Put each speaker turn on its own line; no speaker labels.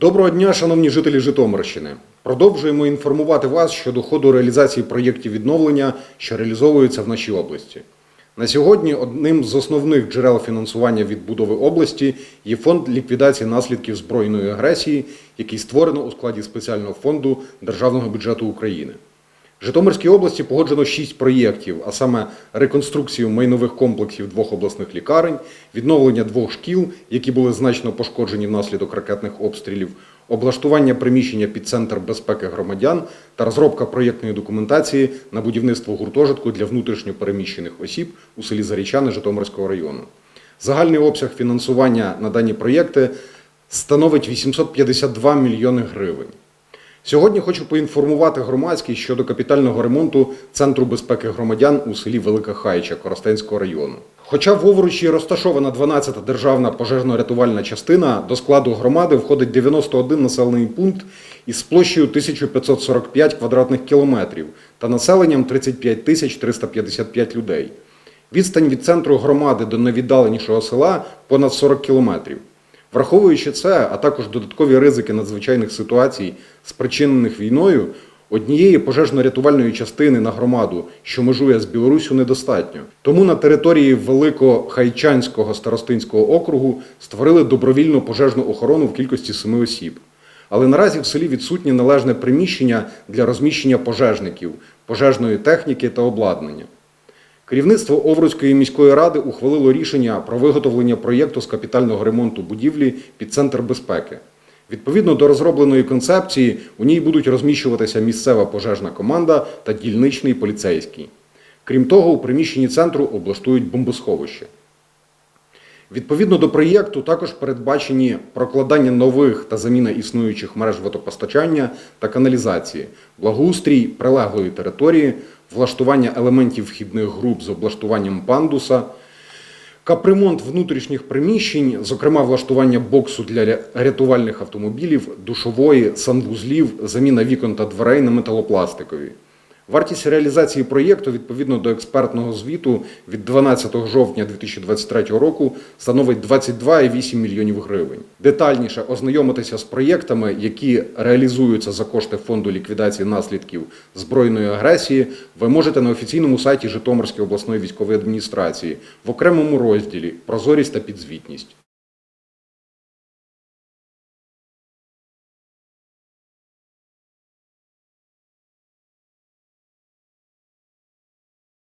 Доброго дня, шановні жителі Житомирщини. Продовжуємо інформувати вас щодо ходу реалізації проєктів відновлення, що реалізовуються в нашій області. На сьогодні одним з основних джерел фінансування відбудови області є фонд ліквідації наслідків збройної агресії, який створено у складі спеціального фонду Державного бюджету України. Житомирській області погоджено шість проєктів, а саме реконструкцію майнових комплексів двох обласних лікарень, відновлення двох шкіл, які були значно пошкоджені внаслідок ракетних обстрілів, облаштування приміщення під центр безпеки громадян та розробка проєктної документації на будівництво гуртожитку для внутрішньопереміщених осіб у селі Зарічани Житомирського району. Загальний обсяг фінансування на дані проєкти становить 852 мільйони гривень. Сьогодні хочу поінформувати громадськість щодо капітального ремонту Центру безпеки громадян у селі Велика Хайча Коростенського району. Хоча в Овручі розташована 12-та державна пожежно-рятувальна частина, до складу громади входить 91 населений пункт із площею 1545 квадратних кілометрів та населенням 35 тисяч 355 людей. Відстань від центру громади до найвіддаленішого села понад 40 кілометрів. Враховуючи це, а також додаткові ризики надзвичайних ситуацій, спричинених війною, однієї пожежно-рятувальної частини на громаду, що межує з Білоруссю, недостатньо. Тому на території Великохайчанського старостинського округу створили добровільну пожежну охорону в кількості семи осіб. Але наразі в селі відсутнє належне приміщення для розміщення пожежників, пожежної техніки та обладнання. Керівництво Овруцької міської ради ухвалило рішення про виготовлення проєкту з капітального ремонту будівлі під центр безпеки. Відповідно до розробленої концепції, у ній будуть розміщуватися місцева пожежна команда та дільничний поліцейський. Крім того, у приміщенні центру облаштують бомбосховище. Відповідно до проєкту також передбачені прокладання нових та заміна існуючих мереж водопостачання та каналізації, благоустрій прилеглої території, влаштування елементів вхідних груп з облаштуванням пандуса, капремонт внутрішніх приміщень, зокрема влаштування боксу для рятувальних автомобілів, душової, санвузлів, заміна вікон та дверей на металопластикові. Вартість реалізації проєкту відповідно до експертного звіту від 12 жовтня 2023 року становить 22,8 мільйонів гривень. Детальніше ознайомитися з проєктами, які реалізуються за кошти фонду ліквідації наслідків збройної агресії, ви можете на офіційному сайті Житомирської обласної військової адміністрації в окремому розділі Прозорість та підзвітність.